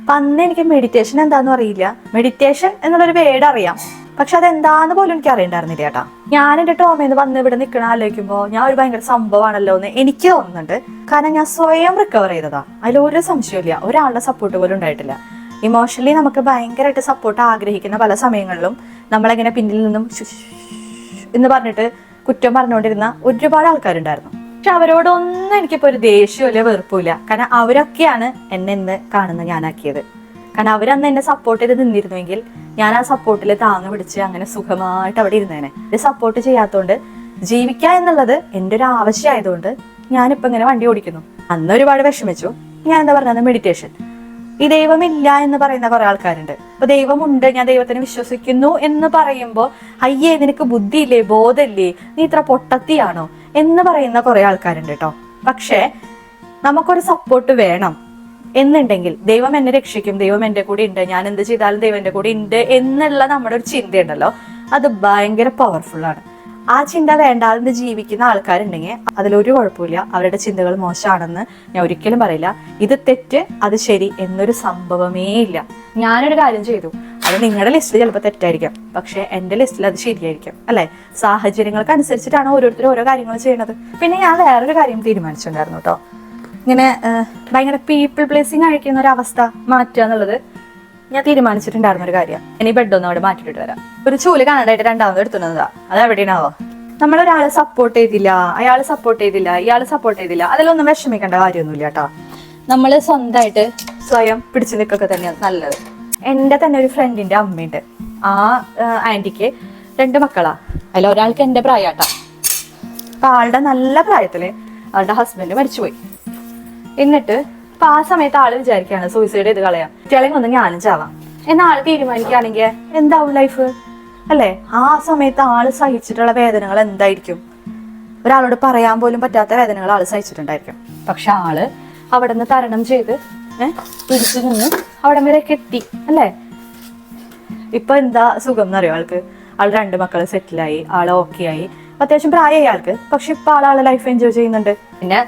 അപ്പൊ അന്ന് എനിക്ക് മെഡിറ്റേഷൻ എന്താന്ന് അറിയില്ല. മെഡിറ്റേഷൻ എന്നുള്ളൊരു വേർഡ് അറിയാം. പക്ഷെ അതെന്താന്ന് പോലും എനിക്ക് അറിയണ്ടായിരുന്നില്ല ചേട്ടാ. ഞാൻ എന്റെ ടോമേന്ന് വന്ന് ഇവിടെ നിൽക്കണ ആലോചിക്കുമ്പോൾ ഞാൻ ഒരു ഭയങ്കര സംഭവമാണല്ലോ എന്ന് എനിക്ക് തോന്നുന്നുണ്ട്. കാരണം ഞാൻ സ്വയം റിക്കവർ ചെയ്തതാ. അതിൽ ഒരു സംശയമില്ല ഒരാളുടെ സപ്പോർട്ട് പോലും ഉണ്ടായിട്ടില്ല. ഇമോഷണലി നമുക്ക് ഭയങ്കരമായിട്ട് സപ്പോർട്ട് ആഗ്രഹിക്കുന്ന പല സമയങ്ങളിലും നമ്മളെങ്ങനെ പിന്നിൽ നിന്നും എന്ന് പറഞ്ഞിട്ട് കുറ്റം പറഞ്ഞുകൊണ്ടിരുന്ന ഒരുപാട് ആൾക്കാരുണ്ടായിരുന്നു. പക്ഷെ അവരോടൊന്നും എനിക്കിപ്പോ ഒരു ദേഷ്യമില്ല വെറുപ്പില്ല കാരണം അവരൊക്കെയാണ് എന്നെ ഇന്ന് കാണുന്ന ഞാനാക്കിയത്. കാരണം അവരന്ന് എന്നെ സപ്പോർട്ട് ചെയ്ത് നിന്നിരുന്നുവെങ്കിൽ ഞാൻ ആ സപ്പോർട്ടിൽ താങ്ങ് പിടിച്ച് അങ്ങനെ സുഖമായിട്ട് അവിടെ ഇരുന്നേനെ. ഇത് സപ്പോർട്ട് ചെയ്യാത്തതുകൊണ്ട് ജീവിക്കുക എന്നുള്ളത് എന്റെ ഒരു ആവശ്യമായതുകൊണ്ട് ഞാനിപ്പോ ഇങ്ങനെ വണ്ടി ഓടിക്കുന്നു. അന്ന് ഒരുപാട് വിഷമിച്ചു. ഞാൻ എന്താ പറഞ്ഞത്? മെഡിറ്റേഷൻ ഈ ദൈവമില്ല എന്ന് പറയുന്ന കുറെ ആൾക്കാരുണ്ട്. അപ്പൊ ദൈവമുണ്ട് ഞാൻ ദൈവത്തിനെ വിശ്വസിക്കുന്നു എന്ന് പറയുമ്പോൾ അയ്യേ നിനക്ക് ബുദ്ധിയില്ലേ? ബോധമില്ലേ നീ ഇത്ര പൊട്ടത്തിയാണോ? എന്ന് പറയുന്ന കുറെ ആൾക്കാരുണ്ട് കേട്ടോ. പക്ഷേ നമുക്കൊരു സപ്പോർട്ട് വേണം. എന്നുണ്ടെങ്കിൽ ദൈവം എന്നെ രക്ഷിക്കും ദൈവം എന്റെ കൂടെ ഉണ്ട് ഞാൻ എന്ത് ചെയ്താലും ദൈവം എന്റെ കൂടെ ഉണ്ട് എന്നുള്ള നമ്മുടെ ഒരു ചിന്തയുണ്ടല്ലോ. അത് ഭയങ്കര പവർഫുൾ ആണ്. ആ ചിന്ത വേണ്ടാതെ ജീവിക്കുന്ന ആൾക്കാരുണ്ടെങ്കിൽ അതിലൊരു കുഴപ്പമില്ല. അവരുടെ ചിന്തകൾ മോശമാണെന്ന് ഞാൻ ഒരിക്കലും പറയില്ല. ഇത് തെറ്റ് അത് ശരി എന്നൊരു സംഭവമേ ഇല്ല. ഞാനൊരു കാര്യം ചെയ്തു. അത് നിങ്ങളുടെ ലിസ്റ്റിൽ ചിലപ്പോൾ തെറ്റായിരിക്കാം. പക്ഷേ എന്റെ ലിസ്റ്റിൽ അത് ശരിയായിരിക്കും. അല്ലേ? സാഹചര്യങ്ങൾക്ക് അനുസരിച്ചിട്ടാണ് ഓരോരുത്തരും ഓരോ കാര്യങ്ങൾ ചെയ്യുന്നത് പിന്നെ ഞാൻ വേറൊരു കാര്യം തീരുമാനിച്ചിട്ടുണ്ടായിരുന്നു കേട്ടോ. ഇങ്ങനെ ഭയങ്കര പീപ്പിൾ പ്ലേസിങ് അഴിക്കുന്ന ഒരു അവസ്ഥ മാറ്റുക എന്നുള്ളത് ഞാൻ തീരുമാനിച്ചിട്ടുണ്ടായിരുന്ന ഒരു കാര്യം. ഇനി ബെഡ് ഒന്നും അവിടെ മാറ്റിയിട്ട് വരാം. ഒരു ചൂൽ കാണാനായിട്ട് രണ്ടാമത് എടുത്തുന്നതാ. അത് എവിടെയാണാവോ? നമ്മളൊരാളെ സപ്പോർട്ട് ചെയ്തില്ല അയാൾ സപ്പോർട്ട് ചെയ്തില്ല ഇയാൾ സപ്പോർട്ട് ചെയ്തില്ല അതിലൊന്നും വിഷമിക്കേണ്ട കാര്യമൊന്നുമില്ല കേട്ടോ. നമ്മൾ സ്വന്തമായിട്ട് സ്വയം പിടിച്ചു നിൽക്കൊക്കെ തന്നെയാണ് നല്ലത്. എന്റെ തന്നെ ഒരു ഫ്രണ്ടിന്റെ അമ്മയുണ്ട്. ആ ആന്റിക്ക് രണ്ട് മക്കളാ. അതിൽ ഒരാൾക്ക് എന്റെ പ്രായാട്ടാ അപ്പൊ ആളുടെ നല്ല പ്രായത്തിൽ ആളുടെ ഹസ്ബൻഡ് മരിച്ചുപോയി. എന്നിട്ട് അപ്പൊ ആ സമയത്ത് ആൾ വിചാരിക്കാണ് സൂയിസൈഡ് ചെയ്ത് കളയാം ഒന്ന് ഞാനും ചാവാം. എന്നാൽ ആൾ തീരുമാനിക്കുകയാണെങ്കിൽ എന്താവും ലൈഫ് അല്ലേ? ആ സമയത്ത് ആൾ സഹിച്ചിട്ടുള്ള വേദനകൾ എന്തായിരിക്കും? ഒരാളോട് പറയാൻ പോലും പറ്റാത്ത വേദനകൾ ആൾ സഹിച്ചിട്ടുണ്ടായിരിക്കും. പക്ഷെ ആൾ അവിടെ നിന്ന് തരണം ചെയ്ത് പിടിച്ചു നിന്ന് അവിടെ വരെ എത്തി അല്ലേ? ഇപ്പൊ എന്താ സുഖം എന്നറിയോ ആൾക്ക്? ആൾ രണ്ട് മക്കളെ സെറ്റിലായി ആൾ ഓക്കെ ആയി. അത്യാവശ്യം പ്രായമായി ആൾക്ക്. പക്ഷെ ഇപ്പൊ ആളാളെ ലൈഫ് എൻജോയ് ചെയ്യുന്നുണ്ട്. പിന്നെ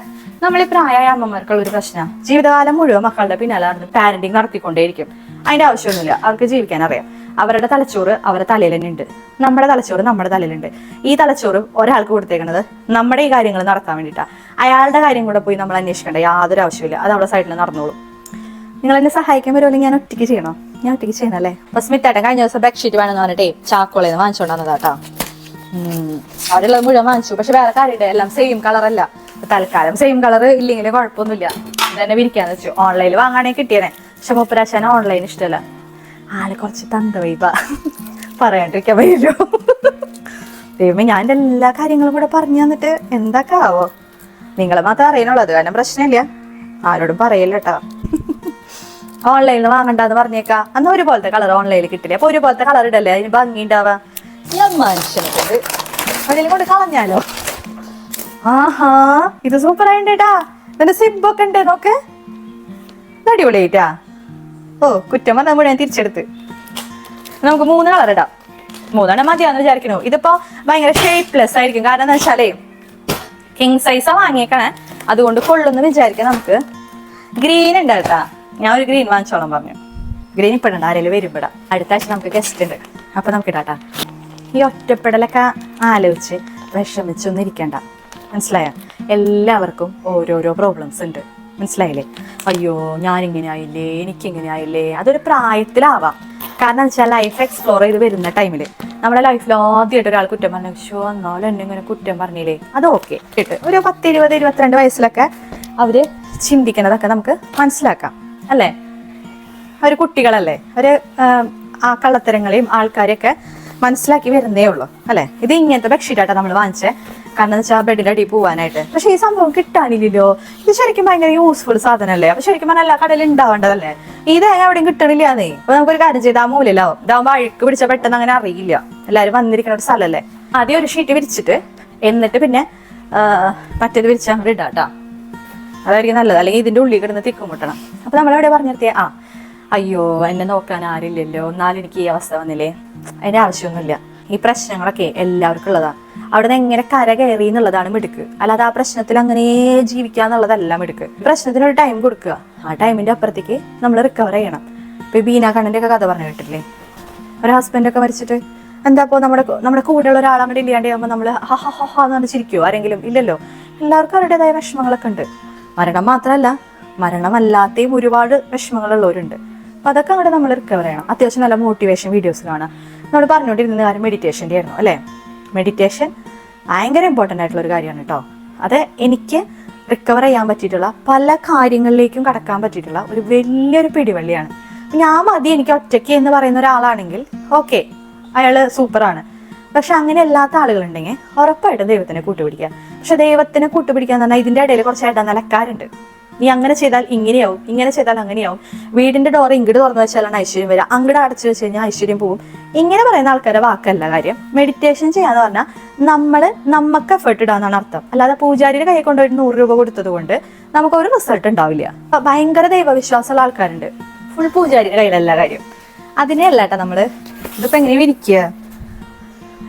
നമ്മൾ പ്രായമായ അമ്മമാർക്കുള്ള ഒരു പ്രശ്നം. ജീവിതകാലം മുഴുവൻ മക്കളുടെ പിന്നാലെ നടന്ന് പാരന്റിങ് നടത്തിക്കൊണ്ടേയിരിക്കും. അതിന്റെ ആവശ്യമൊന്നുമില്ല. അവർക്ക് ജീവിക്കാൻ അറിയാം. അവരുടെ തലച്ചോറ് അവരുടെ തലയിൽ തന്നെ ഉണ്ട്. നമ്മുടെ തലച്ചോറ് നമ്മുടെ തലയിലുണ്ട്. ഈ തലച്ചോറ് ഒരാൾക്ക് കൊടുത്തേക്കുന്നത് നമ്മുടെ ഈ കാര്യങ്ങൾ നടത്താൻ വേണ്ടിയിട്ടാണ് അയാളുടെ കാര്യം കൂടെ പോയി നമ്മൾ അന്വേഷിക്കേണ്ട യാതൊരു ആവശ്യമില്ല അത് അവിടെ സൈഡിൽ നടന്നോളും. നിങ്ങൾ എന്നെ സഹായിക്കാൻ വരുമല്ലോ ഞാൻ ഒറ്റയ്ക്ക് ചെയ്യണോ? ഞാൻ ഒറ്റയ്ക്ക് ചെയ്യണല്ലേ? അപ്പൊ സ്മിത്തേട്ടൻ കഴിഞ്ഞ ദിവസം ബെഡ്ഷീറ്റ് വേണമെന്ന് പറഞ്ഞിട്ടേ ചാക്കോളേന്ന് നിന്ന് വാങ്ങിച്ചോണ്ടാണ് കേട്ടോ ഉള്ളത് മുഴുവൻ വാങ്ങിച്ചു. പക്ഷെ വേറെ കാര്യമില്ല. എല്ലാം സെയിം കളറല്ല തൽക്കാലം. സെയിം കളർ ഇല്ലെങ്കിൽ കുഴപ്പമൊന്നുമില്ല. തന്നെ വിരിക്കാന്ന് വെച്ചു. ഓൺലൈനിൽ വാങ്ങാനേ കിട്ടിയനെ. പക്ഷെ മുപ്പരാശാന ഓൺലൈൻ ഇഷ്ടമല്ല ആൾ കുറച്ച് തന്ത വൈബ പറയാണ്ടിരിക്കാൻ പറ്റുമോ ദൈവമേ ഞാൻ എന്റെ എല്ലാ കാര്യങ്ങളും കൂടെ പറഞ്ഞു തന്നിട്ട് എന്തൊക്കെ ആവോ നിങ്ങളെ മാത്രം അറിയണുള്ളൂ അത് കാരണം പ്രശ്നമില്ല. ആരോടും പറയില്ല കേട്ടോ. ഓൺലൈനിൽ വാങ്ങണ്ടെന്ന് പറഞ്ഞേക്കാ. അന്ന് ഒരുപോലത്തെ കളർ ഓൺലൈനിൽ കിട്ടില്ല? അപ്പൊ ഒരുപോലത്തെ കളർ ഇടല്ലേ? അതിന് ഭംഗി ഉണ്ടാവാ. ഞാൻ മനുഷ്യനെ കൊണ്ട്. അതിൽ കൊണ്ട് കളഞ്ഞാലോ? ആഹാ ഇത് സൂപ്പർ ആയിട്ടാ നിന്റെ സിബ് ഒക്കെ ഉണ്ട് നോക്ക്. അടിപൊളിയായിട്ടാ. ഓ കുറ്റം വന്നാൽ മുഴുവൻ തിരിച്ചെടുത്ത്. നമുക്ക് മൂന്ന് കളർ ഇടാം. മൂന്നെണ്ണം മതിയാന്ന് വിചാരിക്കണു. ഇതിപ്പോ ഭയങ്കര ഷേപ്പ്ലെസ് ആയിരിക്കും. കാരണം എന്താ വെച്ചാലേ കിങ് സൈസാ വാങ്ങിയേക്കണേ. അതുകൊണ്ട് കൊള്ളുന്ന് വിചാരിക്കാം നമുക്ക്. ഗ്രീൻ ഉണ്ട് കേട്ടാ. ഞാൻ ഒരു ഗ്രീൻ വാങ്ങിച്ചോളാം പറഞ്ഞു. ഗ്രീൻ ഇപ്പിടണ്ട ആരെങ്കിലും വരുമ്പോടാ അടുത്ത ആഴ്ച നമുക്ക് ഗസ്റ്റ് ഉണ്ട്. അപ്പൊ നമുക്ക് ഇടാട്ടാ. ഈ ഒറ്റപ്പെടലൊക്കെ ആലോചിച്ച് വിഷമിച്ചൊന്നും ഇരിക്കണ്ട. മനസ്സിലായോ? എല്ലാവർക്കും ഓരോരോ പ്രോബ്ലംസ് ഉണ്ട്. മനസ്സിലായില്ലേ? അയ്യോ ഞാനിങ്ങനെ ആയില്ലേ എനിക്കിങ്ങനെ ആയില്ലേ അതൊരു പ്രായത്തിലാവാം. കാരണം എന്ന് വെച്ചാൽ ലൈഫ് എക്സ്പ്ലോർ ചെയ്ത് വരുന്ന ടൈമിൽ നമ്മുടെ ലൈഫിൽ ആദ്യമായിട്ട് ഒരാൾ കുറ്റം പറഞ്ഞു ഷോ എന്നാലും എന്നെ ഇങ്ങനെ കുറ്റം പറഞ്ഞില്ലേ? അത് ഓക്കെ കേട്ട്. ഒരു പത്ത് ഇരുപത് ഇരുപത്തിരണ്ട് വയസ്സിലൊക്കെ അവർ ചിന്തിക്കുന്നതൊക്കെ നമുക്ക് മനസ്സിലാക്കാം അല്ലേ? അവർ കുട്ടികളല്ലേ? അവർ ആ കള്ളത്തരങ്ങളെയും ആൾക്കാരെയൊക്കെ മനസ്സിലാക്കി വരുന്നേ ഉള്ളൂ അല്ലെ? ഇത് ഇങ്ങനത്തെ ബെഡ്ഷീറ്റാട്ടാ നമ്മൾ വാങ്ങിച്ചേ. കാരണം വെച്ചാൽ ബെഡിന്റെ അടി പോവാനായിട്ട്. പക്ഷെ ഈ സംഭവം കിട്ടാനില്ലല്ലോ. ഇത് ശരിക്കും ഭയങ്കര യൂസ്ഫുൾ സാധനമല്ലേ? അപ്പൊ ശരിക്കും പറഞ്ഞാൽ എല്ലാ കടയിൽ ഉണ്ടാവേണ്ടതല്ലേ? ഇത് എവിടെയും കിട്ടണില്ലാന്നേ. അപ്പൊ നമുക്കൊരു കാര്യം ചെയ്താൽ മൂലല്ലോ മൂലയിലാവും. ഇതാവുമ്പോ അഴുക്ക് പിടിച്ച പെട്ടെന്ന് അങ്ങനെ അറിയില്ല. എല്ലാരും വന്നിരിക്കുന്ന ഒരു സ്ഥലമല്ലേ ആദ്യം ഒരു ഷീറ്റ് വിരിച്ചിട്ട് എന്നിട്ട് പിന്നെ മറ്റേത് വിരിച്ച് അങ്ങോട്ട് ഇടാട്ടാ. അതായിരിക്കും നല്ലത്. അല്ലെങ്കിൽ ഇതിന്റെ ഉള്ളിൽ കിടന്ന് തിക്കും മുട്ടണം. അപ്പൊ നമ്മളെവിടെ പറഞ്ഞിരുത്തിയ? ആ അയ്യോ എന്നെ നോക്കാൻ ആരില്ലല്ലോ. എന്നാലും എനിക്ക് ഈ അവസ്ഥ വന്നില്ലേ? അതിന്റെ ആവശ്യമൊന്നുമില്ല. ഈ പ്രശ്നങ്ങളൊക്കെ എല്ലാവർക്കും ഉള്ളതാണ് അവിടെ നിന്ന് എങ്ങനെ കര കയറി എന്നുള്ളതാണ് മിടുക്ക്. അല്ലാതെ ആ പ്രശ്നത്തിൽ അങ്ങനെ ജീവിക്കുക എന്നുള്ളതല്ല മിടുക്ക്. പ്രശ്നത്തിന് ഒരു ടൈം കൊടുക്കുക. ആ ടൈമിന്റെ അപ്പുറത്തേക്ക് നമ്മൾ റിക്കവർ ചെയ്യണം. ഇപ്പൊ ബീന കണ്ണന്റെ ഒക്കെ കഥ പറഞ്ഞു കേട്ടില്ലേ ഒരു ഹസ്ബൻഡൊക്കെ മരിച്ചിട്ട് എന്താ ഇപ്പോ നമ്മുടെ നമ്മുടെ കൂടെയുള്ള ഒരാൾ അങ്ങോട്ട് ഇല്ലാണ്ടാകുമ്പോൾ നമ്മൾ ഹ എന്ന് പറഞ്ഞ് ചിരിക്കുവോ? ആരെങ്കിലും ഇല്ലല്ലോ? എല്ലാവർക്കും അവരുടേതായ വിഷമങ്ങളൊക്കെ ഉണ്ട്. മരണം മാത്രമല്ല മരണമല്ലാത്തയും ഒരുപാട് വിഷമങ്ങളുള്ളവരുണ്ട്. അപ്പൊ അതൊക്കെ അങ്ങോട്ട് നമ്മൾ റിക്കവർ ചെയ്യണം. അത്യാവശ്യം നല്ല മോട്ടിവേഷൻ വീഡിയോസ് കാണാം നമ്മൾ പറഞ്ഞുകൊണ്ടിരുന്ന കാര്യം മെഡിറ്റേഷന്റെ ആയിരുന്നു അല്ലേ? മെഡിറ്റേഷൻ ഭയങ്കര ഇമ്പോർട്ടന്റ് ആയിട്ടുള്ള ഒരു കാര്യമാണ് കേട്ടോ അത് എനിക്ക് റിക്കവർ ചെയ്യാൻ പറ്റിയിട്ടുള്ള പല കാര്യങ്ങളിലേക്കും കടക്കാൻ പറ്റിയിട്ടുള്ള ഒരു വലിയൊരു പിടിവള്ളിയാണ്. ഞാൻ മതി എനിക്ക് ഒറ്റയ്ക്ക് എന്ന് പറയുന്ന ഒരാളാണെങ്കിൽ ഓക്കെ അയാൾ സൂപ്പറാണ് പക്ഷെ അങ്ങനെ അല്ലാത്ത ആളുകളുണ്ടെങ്കിൽ ഉറപ്പായിട്ടും ദൈവത്തിനെ കൂട്ടുപിടിക്കുക. പക്ഷെ ദൈവത്തിനെ കൂട്ടുപിടിക്കാൻ പറഞ്ഞാൽ ഇതിന്റെ ഇടയിൽ കുറച്ച് ഇടനിലക്കാരുണ്ട്. നീ അങ്ങനെ ചെയ്താൽ ഇങ്ങനെയാവും ഇങ്ങനെ ചെയ്താൽ അങ്ങനെയാവും. വീടിന്റെ ഡോർ ഇങ്ങോട്ട് തുറന്നു വെച്ചാലാണ് ഐശ്വര്യം വരിക. അങ്ങോട്ട് അടച്ചു വെച്ച് കഴിഞ്ഞാൽ ഐശ്വര്യം പോവും ഇങ്ങനെ പറയുന്ന ആൾക്കാരുടെ വാക്കല്ല കാര്യം. മെഡിറ്റേഷൻ ചെയ്യാന്ന് പറഞ്ഞാൽ നമ്മൾ നമുക്ക് എഫേർട്ട് ഇടാന്നാണ് അർത്ഥം. അല്ലാതെ പൂജാരിയുടെ കൈ കൊണ്ടുപോയിട്ട് നൂറ് രൂപ കൊടുത്തത് കൊണ്ട് നമുക്ക് ഒരു റിസൾട്ട് ഉണ്ടാവില്ല. ഭയങ്കര ദൈവവിശ്വാസമുള്ള ആൾക്കാരുണ്ട്. ഫുൾ പൂജാരിയുടെ കയ്യിലല്ല കാര്യം. അതിനെയല്ല കേട്ടോ നമ്മൾ. ഇതിപ്പോ എങ്ങനെ വിരിക്കുക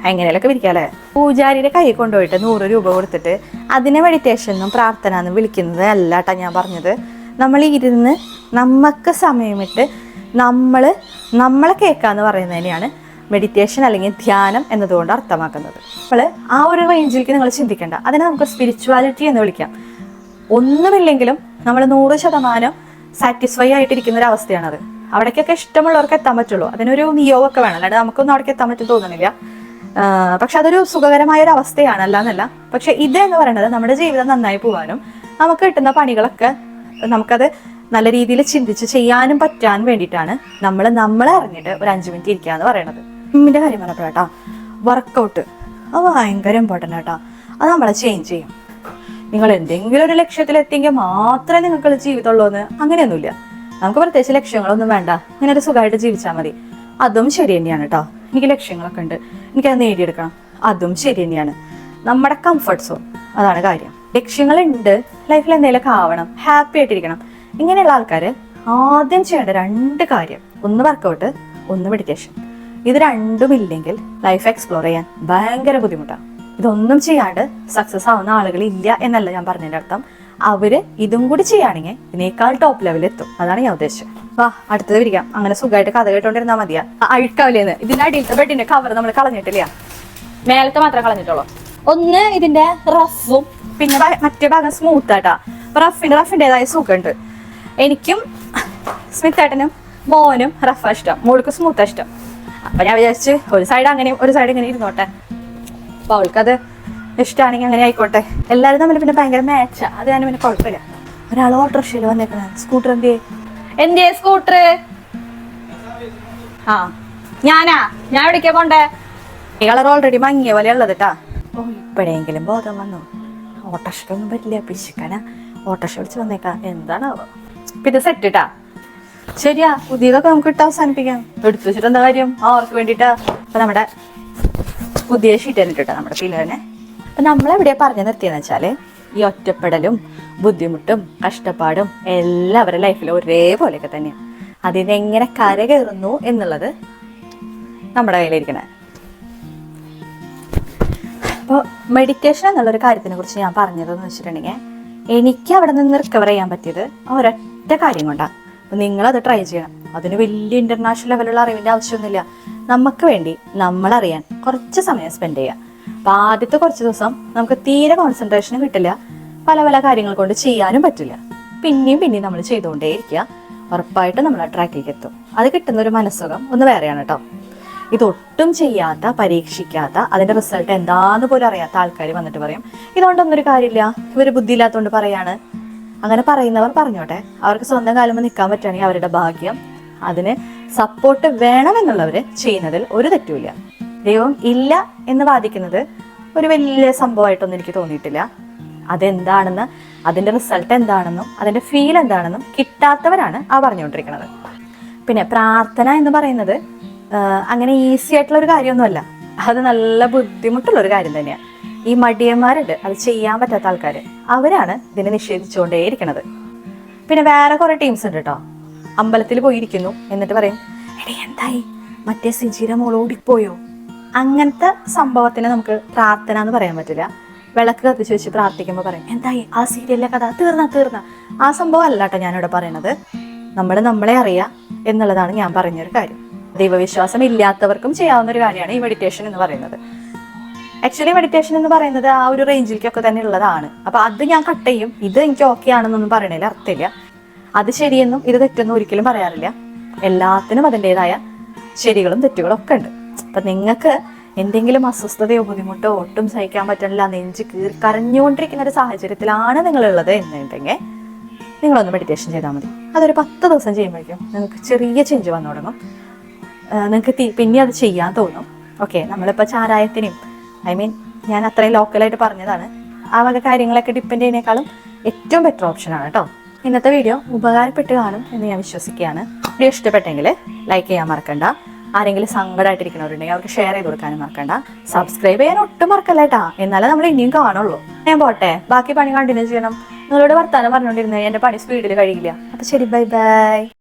എങ്ങനെയൊക്കെ വിരിക്കാല്ലേ പൂജാരിയുടെ കൈ കൊണ്ടുപോയിട്ട് നൂറ് രൂപ കൊടുത്തിട്ട് അതിനെ മെഡിറ്റേഷൻ എന്നും പ്രാർത്ഥന എന്നും വിളിക്കുന്നത് അല്ല കേട്ടോ ഞാൻ പറഞ്ഞത്. നമ്മൾ ഇരുന്ന് നമുക്ക് സമയമിട്ട് നമ്മൾ നമ്മളെ കേൾക്കാന്ന് പറയുന്നതിനെയാണ് മെഡിറ്റേഷൻ അല്ലെങ്കിൽ ധ്യാനം എന്നതുകൊണ്ട് അർത്ഥമാക്കുന്നത്. നമ്മൾ ആ ഒരു റേഞ്ചിലേക്ക് നിങ്ങൾ ചിന്തിക്കേണ്ട. അതിനെ നമുക്ക് സ്പിരിച്വാലിറ്റി എന്ന് വിളിക്കാം. ഒന്നുമില്ലെങ്കിലും നമ്മൾ നൂറ് ശതമാനം സാറ്റിസ്ഫൈ ആയിട്ടിരിക്കുന്ന ഒരു അവസ്ഥയാണത്. അവിടേക്കൊക്കെ ഇഷ്ടമുള്ളവർക്ക് എത്താൻ പറ്റുള്ളൂ. അതിനൊരു നിയോഗമൊക്കെ വേണം. അല്ലാണ്ട് നമുക്കൊന്നും അവിടേക്ക് എത്താൻ പറ്റും തോന്നുന്നില്ല. പക്ഷെ അതൊരു സുഖകരമായ ഒരു അവസ്ഥയാണ് അല്ലാന്നല്ല. പക്ഷെ ഇത് എന്ന് പറയുന്നത് നമ്മുടെ ജീവിതം നന്നായി പോകാനും നമുക്ക് കിട്ടുന്ന പണികളൊക്കെ നമുക്കത് നല്ല രീതിയിൽ ചിന്തിച്ച് ചെയ്യാനും പറ്റാൻ വേണ്ടിയിട്ടാണ് നമ്മൾ നമ്മളെ അറിഞ്ഞിട്ട് ഒരു അഞ്ചു മിനിറ്റ് ഇരിക്കുക എന്ന് പറയുന്നത് ഇമ്മിന്റെ കാര്യം പറഞ്ഞപ്പോഴാട്ടാ വർക്കൗട്ട് അത് ഭയങ്കര ഇമ്പോർട്ടന്റ് ആട്ടാ. അത് നമ്മളെ ചേഞ്ച് ചെയ്യും. നിങ്ങൾ എന്തെങ്കിലും ഒരു ലക്ഷ്യത്തിൽ ലക്ഷ്യത്തിലെത്തിയെങ്കിൽ മാത്രമേ നിങ്ങൾക്ക് ജീവിതമുള്ളൂ എന്ന് അങ്ങനെയൊന്നുമില്ല. നമുക്ക് പ്രത്യേകിച്ച് ലക്ഷ്യങ്ങളൊന്നും വേണ്ട. ഇങ്ങനെ ഒരു സുഖമായിട്ട് ജീവിച്ചാൽ മതി. അതും ശരി തന്നെയാണ് കേട്ടോ എനിക്ക് ലക്ഷ്യങ്ങളൊക്കെ ഉണ്ട്. എനിക്കത് നേടിയെടുക്കണം. അതും ശരി തന്നെയാണ്. നമ്മുടെ കംഫർട്ട് സോൺ അതാണ് കാര്യം. ലക്ഷ്യങ്ങളുണ്ട്. ലൈഫിൽ എന്തെങ്കിലുമൊക്കെ ആവണം. ഹാപ്പി ആയിട്ടിരിക്കണം. ഇങ്ങനെയുള്ള ആൾക്കാർ ആദ്യം ചെയ്യേണ്ട രണ്ട് കാര്യം. ഒന്ന് വർക്കൗട്ട് ഒന്ന് മെഡിറ്റേഷൻ ഇത് രണ്ടും ഇല്ലെങ്കിൽ ലൈഫ് എക്സ്പ്ലോർ ചെയ്യാൻ ഭയങ്കര ബുദ്ധിമുട്ടാണ്. ഇതൊന്നും ചെയ്യാണ്ട് സക്സസ് ആവുന്ന ആളുകൾ ഇല്ല എന്നല്ല ഞാൻ പറഞ്ഞതിന്റെ അർത്ഥം. അവർ ഇതും കൂടി ചെയ്യുകയാണെങ്കിൽ ഇതിനേക്കാൾ ടോപ്പ് ലെവലിൽ എത്തും. അതാണ് ഞാൻ ഉദ്ദേശിച്ചത്. വാ അടുത്തത് വിരിക്കാം അങ്ങനെ സുഖമായിട്ട് കഥ കേട്ടോണ്ടിരുന്നാ മതിയാ. അഴുക്കാവില്ലേന്ന്. ഇതിന്റെ അടിയിലത്തെ ബെഡിന്റെ കവർ നമ്മൾ കളഞ്ഞിട്ടില്ല. മേലത്തെ മാത്രം കളഞ്ഞിട്ടുള്ളൂ. ഒന്ന് ഇതിന്റെ റഫും പിന്നെ മറ്റേ ഭാഗം സ്മൂത്ത് ആട്ടാ. റഫിന് റഫിന്റെതായ സുഖമുണ്ട് എനിക്കും സ്മിത്തേട്ടനും മോനും റഫാ ഇഷ്ടം. മോൾക്ക് സ്മൂത്താ ഇഷ്ടം. അപ്പൊ ഞാൻ വിചാരിച്ച് ഒരു സൈഡ് അങ്ങനെ ഒരു സൈഡ് ഇങ്ങനെ ഇരുന്നോട്ടെ. അപ്പൊ അവൾക്കത് ഇഷ്ടമാണെങ്കിൽ അങ്ങനെ ആയിക്കോട്ടെ. എല്ലാവരും തമ്മിൽ പിന്നെ ഭയങ്കര മാച്ചാ അത് ഞാൻ പിന്നെ കുഴപ്പമില്ല. ഒരാൾ ഓട്ടോറിക്ഷയിൽ വന്നേക്കണേ സ്കൂട്ടർ എന്തിയെ എന്തിയെ സ്കൂട്ടർ ആ ഞാനാ. ഞാൻ എവിടേക്കാ പോണ്ടേ? ഈ കളർ ഓൾറെഡി മങ്ങിയ പോലെ ഉള്ളത് കേട്ടാ ഇപ്പോഴെങ്കിലും ബോധം വന്നു. ഓട്ടോറിക്ഷയ്ക്കൊന്നും പറ്റില്ല പിശുക്കാനാ. ഓട്ടോറിക്ഷ വിളിച്ച് വന്നേക്കാ. എന്താണാവോ? പിന്നെ സെറ്റ് ഇട്ടാ ശരിയാ പുതിയതൊക്കെ നമുക്ക് ഇട്ട് അവസാനിപ്പിക്കാം. എടുത്തു വെച്ചിട്ട് എന്താ കാര്യം? അവർക്ക് വേണ്ടിട്ടാ. അപ്പൊ നമ്മുടെ പുതിയ ഷീറ്റ് ഇട്ടിട്ടാ നമ്മുടെ പിള്ളേനെ അപ്പൊ നമ്മളെവിടെയാ പറഞ്ഞു നിർത്തിയെന്ന് വെച്ചാൽ ഈ ഒറ്റപ്പെടലും ബുദ്ധിമുട്ടും കഷ്ടപ്പാടും എല്ലാം അവരുടെ ലൈഫിൽ ഒരേപോലെയൊക്കെ തന്നെയാണ്. അതിനെങ്ങനെ കരകയറുന്നു എന്നുള്ളത് നമ്മുടെ കയ്യിലിരിക്കണേ. അപ്പോൾ മെഡിറ്റേഷൻ എന്നുള്ളൊരു കാര്യത്തിനെ കുറിച്ച് ഞാൻ പറഞ്ഞതെന്ന് വെച്ചിട്ടുണ്ടെങ്കിൽ എനിക്ക് അവിടെ നിന്ന് റിക്കവർ ചെയ്യാൻ പറ്റിയത് ഒരൊറ്റ കാര്യം കൊണ്ടാണ്. അപ്പം നിങ്ങളത് ട്രൈ ചെയ്യണം. അതിന് വലിയ ഇന്റർനാഷണൽ ലെവലുള്ള അറിവിന്റെ ആവശ്യമൊന്നുമില്ല. നമുക്ക് വേണ്ടി നമ്മളറിയാൻ കുറച്ച് സമയം സ്പെൻഡ് ചെയ്യാം അപ്പം ആദ്യത്തെ കുറച്ച് ദിവസം നമുക്ക് തീരെ കോൺസെൻട്രേഷനും കിട്ടില്ല. പല പല കാര്യങ്ങൾ കൊണ്ട് ചെയ്യാനും പറ്റില്ല. പിന്നെയും പിന്നെയും നമ്മൾ ചെയ്തുകൊണ്ടേയിരിക്കുക. ഉറപ്പായിട്ട് നമ്മൾ ആ ട്രാക്കിലേക്ക് എത്തും. അത് കിട്ടുന്ന ഒരു മനസ്സുഖം ഒന്ന് വേറെയാണ് കേട്ടോ ഇതൊട്ടും ചെയ്യാത്ത പരീക്ഷിക്കാത്ത അതിന്റെ റിസൾട്ട് എന്താന്ന് പോലും അറിയാത്ത ആൾക്കാർ വന്നിട്ട് പറയും ഇതുകൊണ്ടൊന്നും ഒരു കാര്യമില്ല. ഇവർ ബുദ്ധിയില്ലാത്തതുകൊണ്ട് പറയാണ്. അങ്ങനെ പറയുന്നവർ പറഞ്ഞോട്ടെ. അവർക്ക് സ്വന്തം കാലം നിൽക്കാൻ പറ്റുകയാണെങ്കിൽ അവരുടെ ഭാഗ്യം അതിന് സപ്പോർട്ട് വേണമെന്നുള്ളവര് ചെയ്യുന്നതിൽ ഒരു തെറ്റുമില്ല. ദൈവം ഇല്ല എന്ന് വാദിക്കുന്നത് ഒരു വലിയ സംഭവമായിട്ടൊന്നും എനിക്ക് തോന്നിയിട്ടില്ല. അതെന്താണെന്ന് അതിന്റെ റിസൾട്ട് എന്താണെന്നും അതിന്റെ ഫീൽ എന്താണെന്നും കിട്ടാത്തവരാണ് ആ പറഞ്ഞുകൊണ്ടിരിക്കുന്നത്. പിന്നെ പ്രാർത്ഥന എന്ന് പറയുന്നത് അങ്ങനെ ഈസി ആയിട്ടുള്ള ഒരു കാര്യമൊന്നുമല്ല. അത് നല്ല ബുദ്ധിമുട്ടുള്ള ഒരു കാര്യം തന്നെയാണ് ഈ മടിയന്മാരുണ്ട് അത് ചെയ്യാൻ പറ്റാത്ത ആൾക്കാർ അവരാണ് ഇതിനെ നിഷേധിച്ചുകൊണ്ടേയിരിക്കണത് പിന്നെ വേറെ കുറെ ടീംസ് ഉണ്ട് കേട്ടോ അമ്പലത്തിൽ പോയിരിക്കുന്നു എന്നിട്ട് പറയും എടേ എന്തായി? മറ്റേ സിജിയുടെ മോൾ ഓടിപ്പോയോ? അങ്ങനത്തെ സംഭവത്തിന് നമുക്ക് പ്രാർത്ഥന എന്ന് പറയാൻ പറ്റില്ല. വിളക്ക് കത്തിച്ച് വെച്ച് പ്രാർത്ഥിക്കുമ്പോൾ പറയും എന്തായി? ആ സീരിയലിലെ കഥ? തീർന്ന തീർന്ന. ആ സംഭവം അല്ല കേട്ടോ ഞാനിവിടെ പറയണത്. നമ്മൾ നമ്മളെ അറിയാം എന്നുള്ളതാണ് ഞാൻ പറഞ്ഞൊരു കാര്യം. ദൈവവിശ്വാസം ഇല്ലാത്തവർക്കും ചെയ്യാവുന്ന ഒരു കാര്യമാണ് ഈ മെഡിറ്റേഷൻ എന്ന് പറയുന്നത്. ആക്ച്വലി മെഡിറ്റേഷൻ എന്ന് പറയുന്നത് ആ ഒരു റേഞ്ചിലേക്കൊക്കെ തന്നെ ഉള്ളതാണ്. അപ്പൊ അത് ഞാൻ കട്ട് ചെയ്യും. ഇത് എനിക്ക് ഓക്കെ ആണെന്നൊന്നും പറയണില്ല അർത്ഥമില്ല. അത് ശരിയെന്നും ഇത് തെറ്റെന്നും ഒരിക്കലും പറയാറില്ല. എല്ലാത്തിനും അതിന്റെതായ ശരികളും തെറ്റുകളും ഒക്കെ ഉണ്ട്. അപ്പൊ നിങ്ങൾക്ക് എന്തെങ്കിലും അസ്വസ്ഥതയോ ബുദ്ധിമുട്ടോ ഒട്ടും സഹിക്കാൻ പറ്റണില്ല നെഞ്ച് കീർക്കറിഞ്ഞുകൊണ്ടിരിക്കുന്ന ഒരു സാഹചര്യത്തിലാണ് നിങ്ങളുള്ളത് എന്നുണ്ടെങ്കിൽ നിങ്ങളൊന്ന് മെഡിറ്റേഷൻ ചെയ്താൽ മതി. അതൊരു പത്ത് ദിവസം ചെയ്യുമ്പോഴേക്കും നിങ്ങൾക്ക് ചെറിയ ചേഞ്ച് വന്നു തുടങ്ങും. നിങ്ങൾക്ക് പിന്നെ അത് ചെയ്യാൻ തോന്നും. ഓക്കെ നമ്മളിപ്പോൾ ചാരായത്തിനും ഐ മീൻ ഞാൻ അത്രയും ലോക്കലായിട്ട് പറഞ്ഞതാണ്. ആ വക കാര്യങ്ങളൊക്കെ ഡിപ്പെൻഡ് ചെയ്യുന്നേക്കാളും ഏറ്റവും ബെറ്റർ ഓപ്ഷനാണ് കേട്ടോ ഇന്നത്തെ വീഡിയോ ഉപകാരപ്പെട്ട് കാണും എന്ന് ഞാൻ വിശ്വസിക്കുകയാണ്. വീഡിയോ ഇഷ്ടപ്പെട്ടെങ്കിൽ ലൈക്ക് ചെയ്യാൻ മറക്കണ്ട. ആരെങ്കിലും സങ്കടമായിട്ടിരിക്കുന്നവരുണ്ടെങ്കിൽ അവർക്ക് ഷെയർ ചെയ്ത് കൊടുക്കാനും മറക്കണ്ട. സബ്സ്ക്രൈബ് ചെയ്യാൻ ഒട്ടും മറക്കല്ല കേട്ടാ. എന്നാലേ നമ്മൾ ഇനിയും കാണുള്ളൂ. ഞാൻ പോട്ടെ. ബാക്കി പണി കണ്ടിന്യൂ ചെയ്യണം. നിങ്ങളോട് വർത്താനം പറഞ്ഞുകൊണ്ടിരുന്നത് എന്റെ പണി സ്പീഡിൽ കഴിയില്ല. അപ്പൊ ശരി ബൈ ബൈ